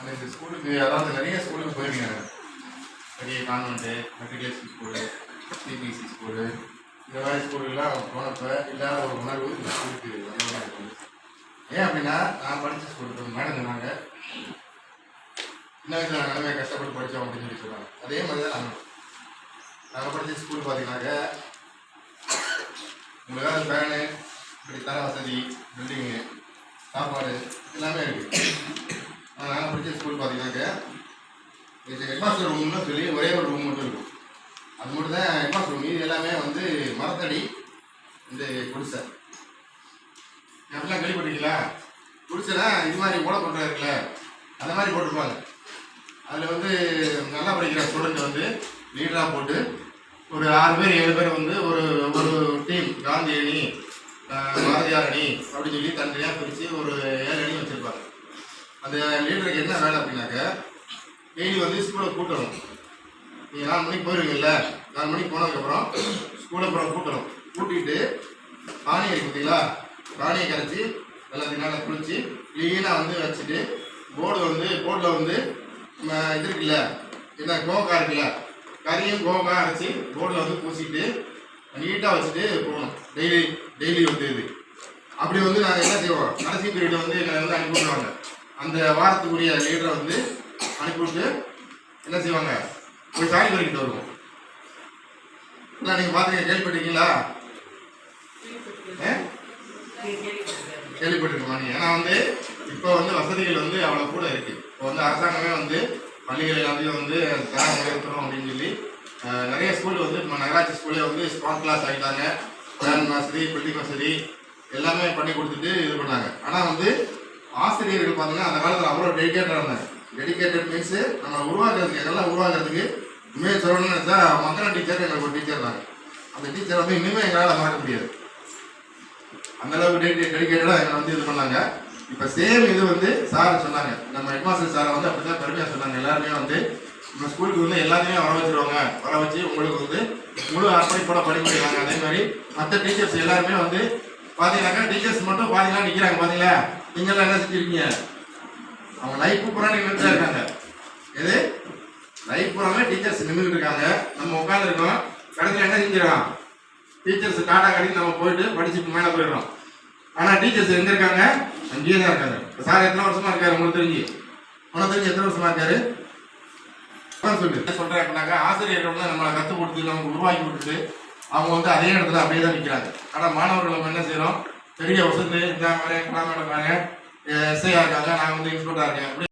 அந்த இந்த ஸ்கூலுக்கு அதாவது நிறைய ஸ்கூலுக்கு போயிருக்கேன் பெரிய convent matriculation school CBSE school இந்த மாதிரி ஸ்கூலுக்கெல்லாம் போனப்போ இல்லாத ஒரு உணர்வு இந்த ஸ்கூலுக்கு வந்ததாக இருக்குது ஏன் அப்படின்னா நான் படித்த ஸ்கூலுக்கு மேடம் சொன்னாங்க. சின்ன வயசில் நான் கஷ்டப்பட்டு படித்தோம் அப்படின்னு சொல்லி சொல்லுவாங்க அதே மாதிரி தான் நாங்கள் நாங்கள் படித்த ஸ்கூல் பார்த்தீங்கன்னாக்க உங்களுக்காக ஃபேனு இப்படி தர வசதி பில்டிங்கு சாப்பாடு எல்லாமே இருக்குது நாங்கள் படித்த ஸ்கூல் பார்த்தீங்கன்னாக்க இது ஹெட்மாஸ்டர் ரூம்னு சொல்லி ஒரே ஒரு ரூம் மட்டும் இருக்கும். அது மட்டும் தான் ஹெட்மாஸ்டர் ரூம் இது எல்லாமே வந்து மரத்தடி இந்த குடிசை. அப்படிலாம் கேள்விப்பட்டீங்களா குடிசைனா இது மாதிரி ஓலை போட்டா இருக்குல்ல அந்த மாதிரி போட்டிருப்பாங்க. அதில் வந்து நல்லா படிக்கிற ஸ்டூடெண்ட் வந்து லீடராக போட்டு ஒரு ஆறு பேர் ஏழு பேர் வந்து ஒரு ஒரு டீம் காந்தி அணி பாரதியார் அணி அப்படின்னு சொல்லி தனியாக பிரித்து ஒரு ஏழு அணி வச்சுருப்பாங்க. அந்த லீடருக்கு என்ன வேலை அப்படின்னாக்க டெய்லி வந்து ஸ்கூலை கூட்டணும். நீங்கள் நாலு மணிக்கு போயிருவீங்கல்ல நாலு மணிக்கு போனதுக்கப்புறம் ஸ்கூலை அப்புறம் கூட்டணும். கூட்டிட்டு பானியை இருக்கு பார்த்தீங்களா பானியை கரைச்சி எல்லாத்தையும் நல்லா குளிச்சு க்ளீனாக வந்து வச்சுட்டு போர்டு வந்து போர்டில் வந்து நம்ம இது இருக்குல்ல என்ன கோகா இருக்குல்ல கறியும் கோகா அரைச்சி போர்டில் வந்து பூசிட்டு நீட்டாக வச்சுட்டு போகணும். டெய்லி டெய்லி வந்து இது. அப்படி வந்து நாங்கள் என்ன செய்வோம் கடைசி பீரியட் வந்து எங்களை வந்து அனுப்பிவிடுவாங்க அந்த வாரத்துக்குரிய லீடரை வந்து அனுப்பி விட்டு என்ன செய்வாங்க? போய் சாணி பறிக்கிட்டு வருவோம். இல்லை நீங்கள் பார்த்துங்க கேள்விப்பட்டீங்களா ஆ? கேள்விப்பட்டிருக்க மாட்டீங்க ஏன்னா வந்து இப்போ வந்து வசதிகள் வந்து அவ்வளோ கூட இருக்கு. இப்போ வந்து அரசாங்கமே வந்து பள்ளிகள் எல்லாத்தையும் வந்து தரம் உயர்த்தணும் அப்படின்னு சொல்லி நிறைய ஸ்கூல் வந்து இப்போ நகராட்சி ஸ்கூல்லே வந்து ஸ்மார்ட் கிளாஸ் ஆகிட்டாங்க ஃபேன் வசதி பில்டிங் வசதி எல்லாமே பண்ணி கொடுத்துட்டு இது பண்ணாங்க. ஆனால் வந்து ஆசிரியர்கள் பார்த்தீங்கன்னா அந்த காலத்தில் அவ்வளோ டெடிக்கேட்டாக இருந்தாங்க. டெடிக்கேட்டட் மீன்ஸு நம்ம உருவாக்குறதுக்கு எல்லாம் உருவாக்குறதுக்கு இனிமேல் சொல்லணும்னு நினச்சா மக்கள் டீச்சர் எங்களுக்கு ஒரு டீச்சர் தான். அந்த டீச்சர் வந்து இனிமேல் எங்களால் மறக்க முடியாது. அந்தளவுக்கு டெடி டெடிக்கேட்டடாக எங்களை வந்து இது பண்ணாங்க. இப்போ சேம் இது வந்து சார் சொன்னாங்க. நம்ம ஹெட்மாஸ்டர் சாரை வந்து அப்படி தான் பெருமையாக சொன்னாங்க. எல்லாருமே வந்து நம்ம ஸ்கூலுக்கு வந்து எல்லாத்தையுமே வர வச்சுருவாங்க. வர வச்சு உங்களுக்கு வந்து முழு அர்ப்பணிப்போட படிக்க வைக்கிறாங்க. அதே மாதிரி மற்ற டீச்சர்ஸ் எல்லாருமே வந்து பார்த்தீங்கன்னாக்கா டீச்சர்ஸ் மட்டும் பாத்தீங்கன்னா நிற்கிறாங்க பார்த்தீங்களா நீங்களாம் என்ன செஞ்சிருக்கீங்க? அவங்க லைஃப் பூரா நின்றுட்டு இருக்காங்க. எது? லைஃப் பூராமே டீச்சர்ஸ் நின்றுட்டு இருக்காங்க. நம்ம உட்காந்துருக்கோம் கடைசியில் என்ன செஞ்சிடலாம்? டீச்சர்ஸ் டாடா கடைக்கு நம்ம போயிட்டு படிச்சுட்டு மேலே போயிடுறோம். ஆனால் டீச்சர்ஸ் எங்கே இருக்காங்க? அங்கேயே தான் இருக்காங்க. சார் எத்தனை வருஷமா இருக்காரு? உங்களுக்கு தெரிஞ்சு. உனக்கு தெரிஞ்சு எத்தனை வருஷமா இருக்காரு? சொல்லு. என்ன சொல்றேன் அப்படின்னாக்கா ஆசிரியர்கள் வந்து நம்மளை கற்றுக் கொடுத்து நமக்கு உருவாக்கி கொடுத்துட்டு அவங்க வந்து அதே இடத்துல அப்படியே தான் நிற்கிறாங்க ஆனால் மாணவர்கள் நம்ம என்ன செய்கிறோம் பெரிய வசதி இந்த மாதிரி கிராம பாருங்க எஸ்ஐயா இருக்காங்க நான் வந்து இன்ஸ்பெக்டராக இருக்கேன். அப்படி